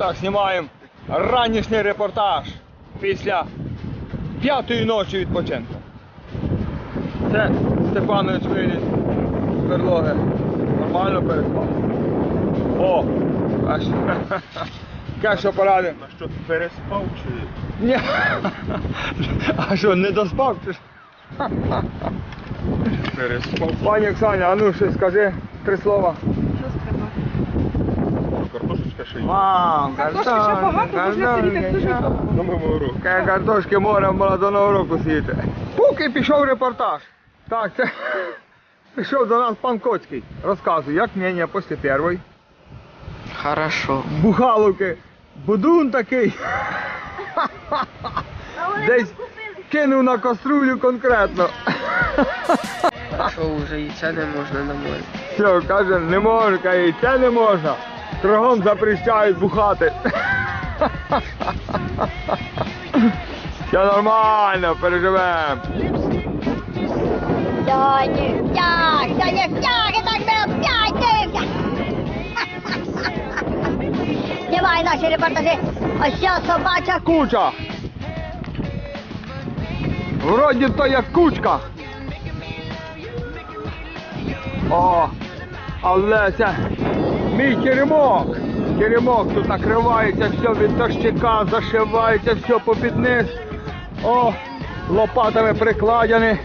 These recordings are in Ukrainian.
Так, знімаємо ранішній репортаж після п'ятої ночі відпочинку. Це Степанович виліз з берлоги. Нормально переспав. О! Що порадив. На що переспав чи Ні. А що, не доспав? Чи? переспав? Пані Оксаня, а ну щось скажи три слова. Ще. Мам, Картошки ще багато, вже сидіти дуже довго. На моєму уроку. Каже, картошки морем була до нового року сіяти. Поки пішов репортаж. Так, це пішов до нас пан Коцький. Розказує, як мнення після першої. Хорошо. Бухаловки. Будун такий. Десь кинув на каструлю конкретно. Що вже і це не можна на морі. Все, каже, не можна, каже, і це не можна. Кругом запрещають бухати. Все нормально, переживемо. П'ять, дядя, п'ять, я так беру п'ять, дивився. Знімай наші репортажі. Ось ця собача Куча. Вроді то як кучка. О, але це мій теремок. Теремок тут накривається, все від дощика, зашивається, все попід низ. О, лопатами прикладені.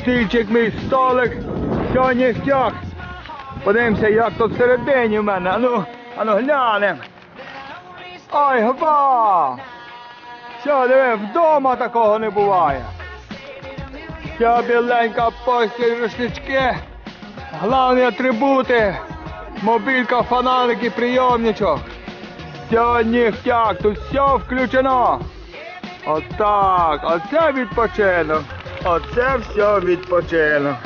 Стільчик мій столик. Все ніхтяк. Подивимося, як тут всередині в мене. Ану, ану глянемо. Ой, гба! Що, диви, вдома такого не буває. Вся біленька постіль, рушнички, головні атрибути, мобілька, фонарик і прийомничок. Все ніхтяк, тут все включено. Отак, оце відпочинок. Оце все відпочинок.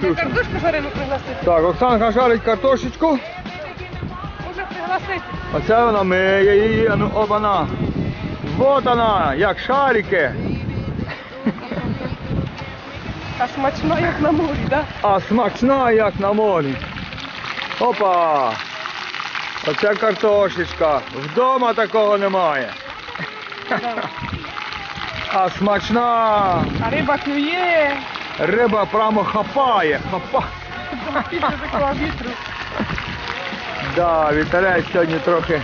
Картошку жарену пригласити. Так, Оксанка жарить картошечку. Може пригласити. Оце вона миє її, а ну обана. Вот вона, як шарики. А смачно, як на морі, да? А смачна, як на морі. Опа! Оце картошечка. Вдома такого немає. А смачна. А риба клює. Риба прямо хапає. Хапа. Вітру. Да, вітерець сьогодні трохи.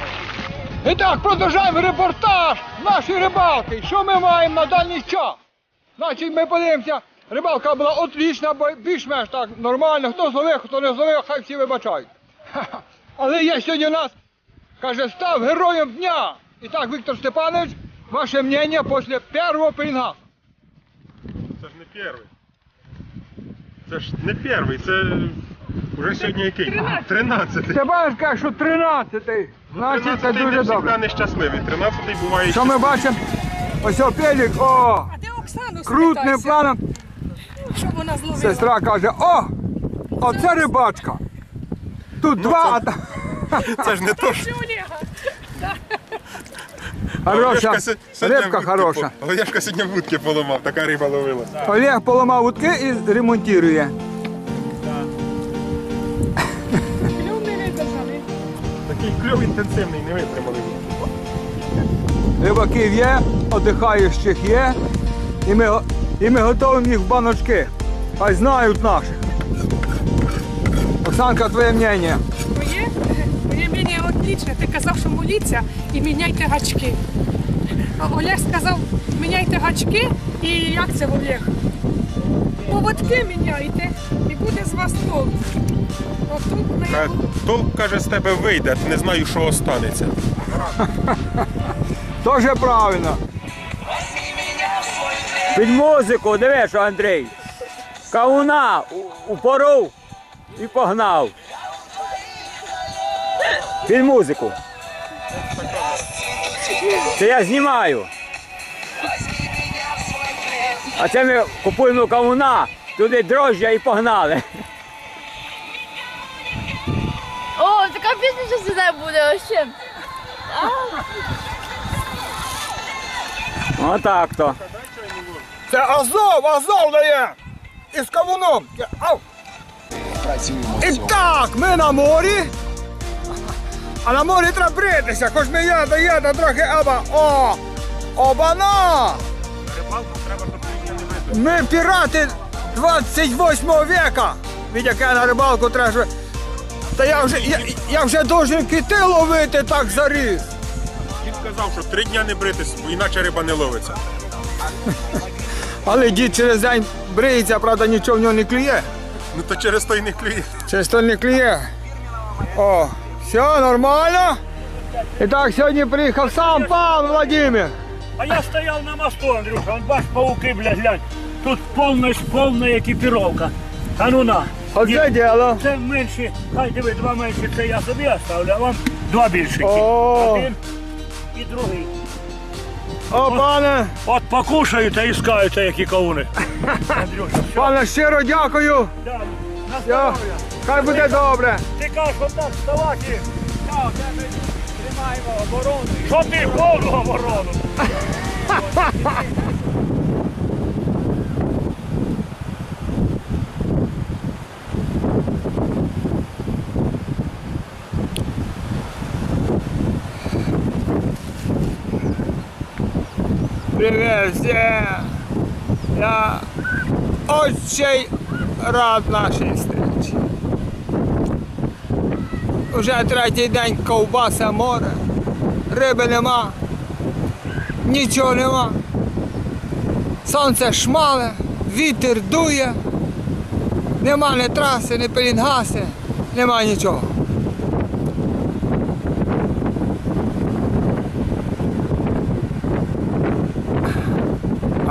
І так, продовжуємо репортаж нашої рибалки. Що ми маємо на даний час? Значить, ми подивимося, рибалка була отлічна, бо більш-менш так нормально. Хто зловив, хто не зловив, хай всі вибачають. Але є сьогодні у нас, каже, став героєм дня. І так, Віктор Степанович, ваше мнення після першого пінга. Це ж не перший. Це ж не перший, це вже сьогодні який? Тринадцятий. Тринадцятий. Степанович каже, що 13-й. Значить, це Тринадцятий дуже не добре. завжди нещасливий. Тринадцятий буває Що ми бачимо? Ось о, пелік, о! А де Оксану Крутним планом Щоб вона зловила. сестра каже, о! Оце рибачка. Тут два, а та- Це ж не то, що... хороша, Олешка се- сьогодні рибка вудки хороша. по- Олешка сьогодні вудки поламав, така риба ловила. Олег поламав утки і ремонтує. Клюв не видержали. Такий кльов інтенсивний, не витримали. Рибаків є, одихаючих є, і ми, і ми готуємо їх в баночки. Хай знають наших. Оксанка, твоє мнення. Моє, моє мнение отличне. Ти казав, що моліться і міняйте гачки. А Олег сказав, міняйте гачки і як це Олег? Поводки міняйте і буде з вас толк. Отут на Каже, яку Толк каже, з тебе вийде, не знаю, що останеться. Тоже правильно. Під музику, диви, що Андрій. Кавуна упоров і погнав. Під музику. Це я знімаю. А це ми купуємо кавуна, туди дрожжя і погнали. О, така пісня що сюди буде вообще. Отак то. Це Азов, Азов дає! Із кавуном. Ау! І так, ми на морі. А на морі треба бритися, хоч ми їде, їде трохи аба. О! Обана! Рибалку треба, щоб вийшов. Ми пірати 28 века. Від яке на рибалку треба. ж- Та я вже, я, я вже должен кити ловити так заріз. Дід казав, що три дня не бритись, бо іначе риба не ловиться. Але дід через день бриється, правда, нічого в нього не клює. Ну то через то й не клює. Через то не клює. О, все нормально. І так, сьогодні приїхав сам пан Владимир. А я стоял на мосту, Андрюха, он бач, пауки, блядь, глянь. Тут повна, повна екіпіровка. А ну на. Оце діло. Це менші, хай диви, два менші, це я собі оставлю, а вам два більші. О. Один і другий. О, пане, От покушають та іскаються, які кавуни. Андрюша, все, пане, щиро дякую. да, на Все, здоров'я. хай буде добре. Ти кажеш, отак вставати. Тримаємо оборону. Що ти повну оборону? Привет всем! Я очень рад нашій зустрічі. Уже третій день ковбаса море, риби нема, нічого нема. Сонце шмале, вітер дує, нема ні траси, ні пелінгаси, нема нічого.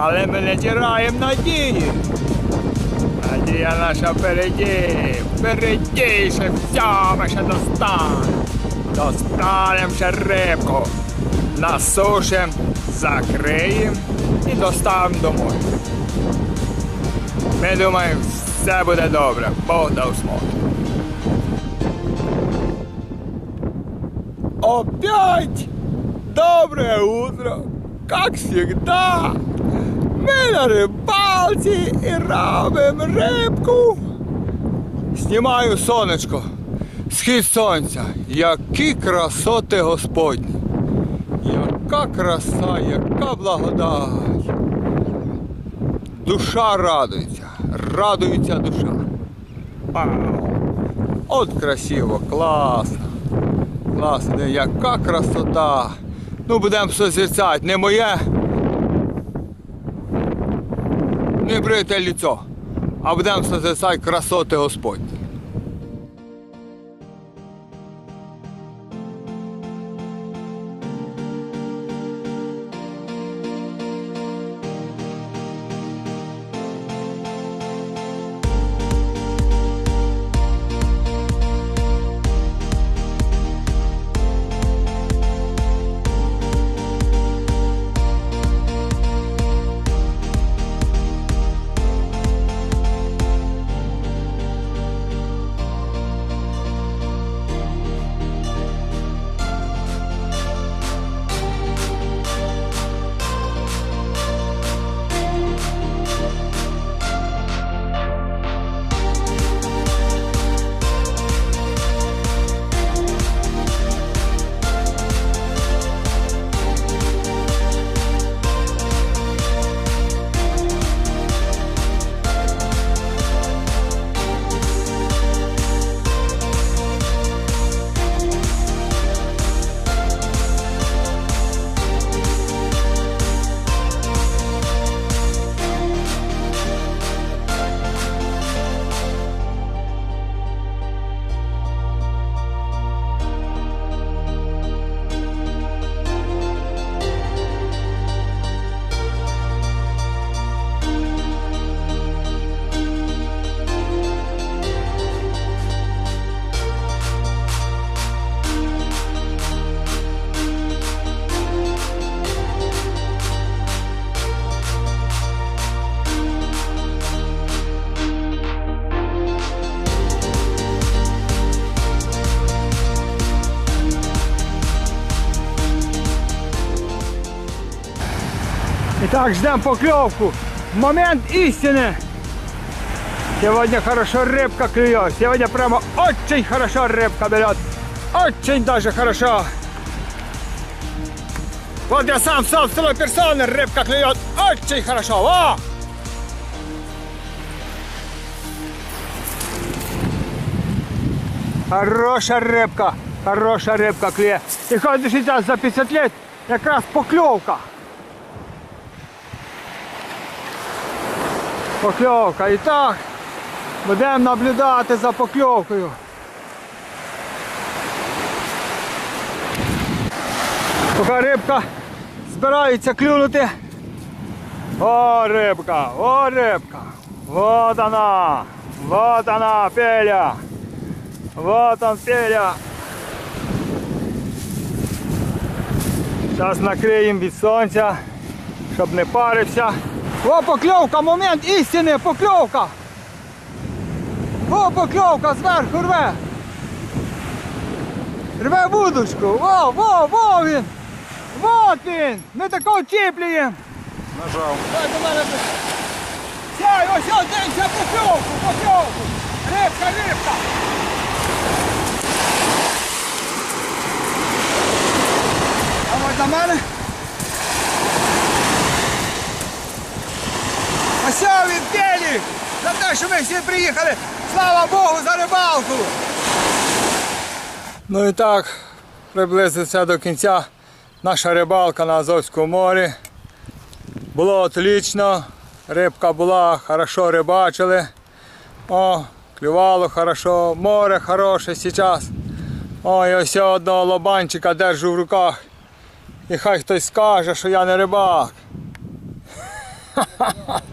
Але ми не тираємо надії. Надія наша впереді, впереді ще ми ще достанемо. Достанемо ще рибку, насушимо, закриємо і доставимо домой. Ми думаємо, все буде добре, Бог дав змогу. Опять доброе утро, как всегда. На рибалці і робимо рибку. Знімаю сонечко, схід сонця. Які красоти Господні. Яка краса, яка благодать. Душа радується, радується душа. Вау. От красиво, класно. Класно, яка красота. Ну будемо созерцати, не моє не брите ліцо, а будемо созерцати красоти Господні. Итак, ждем поклевку. Момент истины. Сегодня хорошо рыбка клюет. Сегодня прямо очень хорошо рыбка берет. Очень даже хорошо. Вот я сам собственной персоной рыбка клюет. Очень хорошо. Во! Хороша рибка, хороша рибка клює. І хай дивіться, за 50 лет якраз покльовка. Покльовка. І так, будемо наблюдати за покльовкою. Поки рибка збирається клюнути. О, рибка, о, рибка. Вот вона, вот вона, Пеля. Вот он, Пеля. Зараз накриємо від сонця, щоб не парився. О, покльовка, момент істини, покльовка. О, покльовка зверху рве. Рве вудочку. Во, во, во він. Вот він. Ми такого чіплюємо. Нажав. Дай до мене. Сяй, ось ось дивіться покльовку, покльовку. Рибка, рибка. А ось до мене. Ось від Келі. За те, що ми всі приїхали. Слава Богу за рибалку. Ну і так, приблизиться до кінця наша рибалка на Азовському морі. Було отлично, рибка була, хорошо рибачили. О, клювало хорошо, море хороше зараз. Ой, ось я одного лобанчика держу в руках. І хай хтось скаже, що я не рибак.